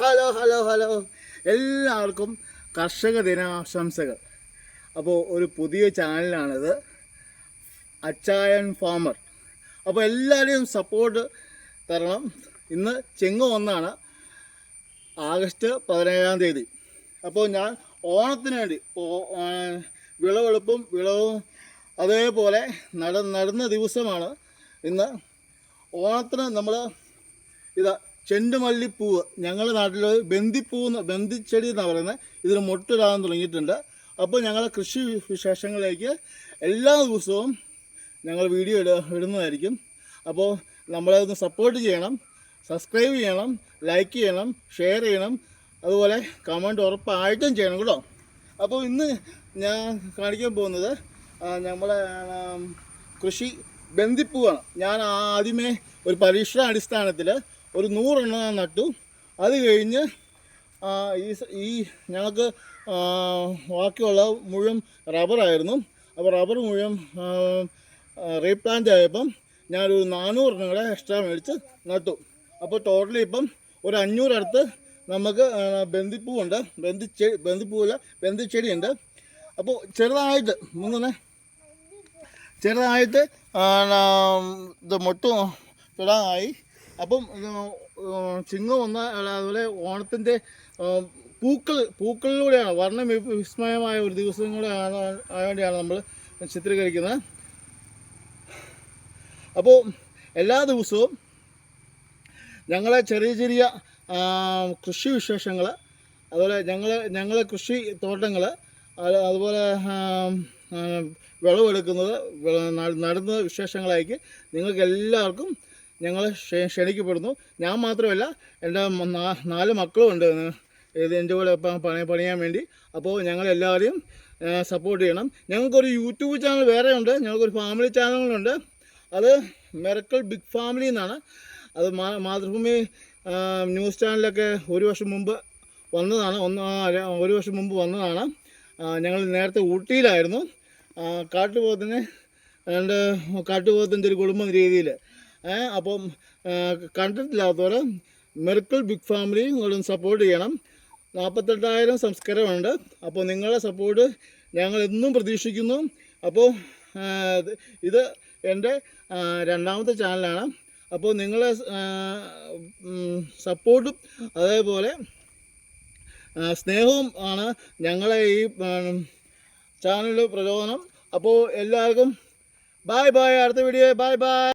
Hello hello hello. എല്ലാവർക്കും കർഷക ദിനാശംസകൾ. അപ്പോൾ ഒരു പുതിയ ചാനലാണിത്. അച്ചായൻ ഫാമർ. അപ്പോൾ എല്ലാവരെയും സപ്പോർട്ട് തരണം. ഇന്ന് ചെങ്ങ ഒന്നാണ്. ആഗസ്റ്റ് പതിനേഴാം തീയതി. അപ്പോൾ ഞാൻ ഓണത്തിന് വേണ്ടി വിളവെളുപ്പും വിളവും അതേപോലെ നട നടന്ന ദിവസമാണ് ഇന്ന്. ഓണത്തിന് നമ്മൾ ഇതാ ചെണ്ടുമല്ലിപ്പൂവ്. ഞങ്ങളുടെ നാട്ടിൽ ബന്ദിപ്പൂ എന്ന് ബന്ദിച്ചെടി എന്നാണ് പറയുന്നത് ഇതിന് മൊട്ടിടാൻ തുടങ്ങിയിട്ടുണ്ട്. അപ്പോൾ ഞങ്ങളുടെ കൃഷി വിശേഷങ്ങളിലേക്ക് എല്ലാ ദിവസവും ഞങ്ങൾ വീഡിയോ ഇട ഇടുന്നതായിരിക്കും. അപ്പോൾ നമ്മളെ ഒന്ന് സപ്പോർട്ട് ചെയ്യണം സബ്സ്ക്രൈബ് ചെയ്യണം ലൈക്ക് ചെയ്യണം ഷെയർ ചെയ്യണം അതുപോലെ കമന്റ് ഉറപ്പായിട്ടും ചെയ്യണം കേട്ടോ. അപ്പോൾ ഇന്ന് ഞാൻ കാണിക്കാൻ പോകുന്നത് നമ്മളെ കൃഷി ബന്ദിപ്പൂവാണ്. ഞാൻ ആദ്യമേ ഒരു പരീക്ഷണ അടിസ്ഥാനത്തിൽ ഒരു നൂറെണ്ണം നട്ടു. അത് കഴിഞ്ഞ് ഈ ഈ ഞങ്ങൾക്ക് ബാക്കിയുള്ള മുഴുവൻ റബ്ബറായിരുന്നു അപ്പോൾ റബ്ബർ മുഴുവൻ റീപ്ലാന്റ് ആയപ്പം ഞാനൊരു നാനൂറെണ്ണം കൂടെ എക്സ്ട്രാ മേടിച്ച് നട്ടു. അപ്പോൾ ടോട്ടലി ഇപ്പം ഒരു അഞ്ഞൂറടുത്ത് നമുക്ക് ബന്ദിപ്പൂവുണ്ട് ബന്ദിച്ചെ ബന്ദിപ്പൂവില്ല ബന്ദിച്ചെടിയുണ്ട് അപ്പോൾ ചെറുതായിട്ട് മുങ്ങനെ ചെറുതായിട്ട് ഇത് മൊട്ടും ഇടാനായി അപ്പം ചിങ്ങ വന്ന അതുപോലെ ഓണത്തിന്റെ പൂക്കൾ പൂക്കളിലൂടെയാണ് വർണ വിസ്മയമായ ഒരു ദിവസം കൂടെ ആയതുകൊണ്ടാണ് നമ്മൾ ചിത്രീകരിക്കുന്നത്. അപ്പോൾ എല്ലാ ദിവസവും ഞങ്ങളെ ചെറിയ ചെറിയ കൃഷി വിശേഷങ്ങൾ അതുപോലെ ഞങ്ങൾ ഞങ്ങളെ കൃഷി തോട്ടങ്ങൾ അതുപോലെ വിളവെടുക്കുന്നത് നടുന്ന വിശേഷങ്ങളായിരിക്കും. നിങ്ങൾക്ക് എല്ലാവർക്കും ഞങ്ങൾ ക്ഷണിക്കപ്പെടുന്നു. ഞാൻ മാത്രമല്ല എന്റെ നാല് മക്കളും ഉണ്ട് ഇത് എന്റെ കൂടെ പണി പണിയാൻ വേണ്ടി. അപ്പോൾ ഞങ്ങളെല്ലാവരെയും സപ്പോർട്ട് ചെയ്യണം. ഞങ്ങൾക്കൊരു യൂട്യൂബ് ചാനൽ വേറെ ഉണ്ട്. ഞങ്ങൾക്കൊരു ഫാമിലി ചാനലുകളുണ്ട് അത് മെറക്കൽ ബിഗ് ഫാമിലി എന്നാണ്. അത് മാതൃഭൂമി ന്യൂസ് ചാനലൊക്കെ ഒരു വർഷം മുമ്പ് വന്നതാണ്. ഒന്ന് ഒരു വർഷം മുമ്പ് വന്നതാണ്. ഞങ്ങൾ നേരത്തെ ഊട്ടിയിലായിരുന്നു. കാട്ടുപോകത്തിന് രണ്ട് കാട്ടുപോകത്തിന്റെ ഒരു കുടുംബം രീതിയിൽ അപ്പം കണ്ടിട്ടില്ലാത്തവരെ മെറിക്കിൾ ബിഗ് ഫാമിലി നിങ്ങളും സപ്പോർട്ട് ചെയ്യണം. നാൽപ്പത്തെട്ടായിരം സംസ്കാരമുണ്ട്. അപ്പോൾ നിങ്ങളുടെ സപ്പോർട്ട് ഞങ്ങൾ എന്നും പ്രതീക്ഷിക്കുന്നു. അപ്പോൾ ഇത് എന്റെ രണ്ടാമത്തെ ചാനലാണ്. അപ്പോൾ നിങ്ങളെ സപ്പോർട്ടും അതേപോലെ സ്നേഹവും ആണ് ഞങ്ങളെ ഈ ചാനൽ പ്രചോദനം. അപ്പോൾ എല്ലാവർക്കും ബായ് ബായ് അടുത്ത വീഡിയോ ബായ് ബായ്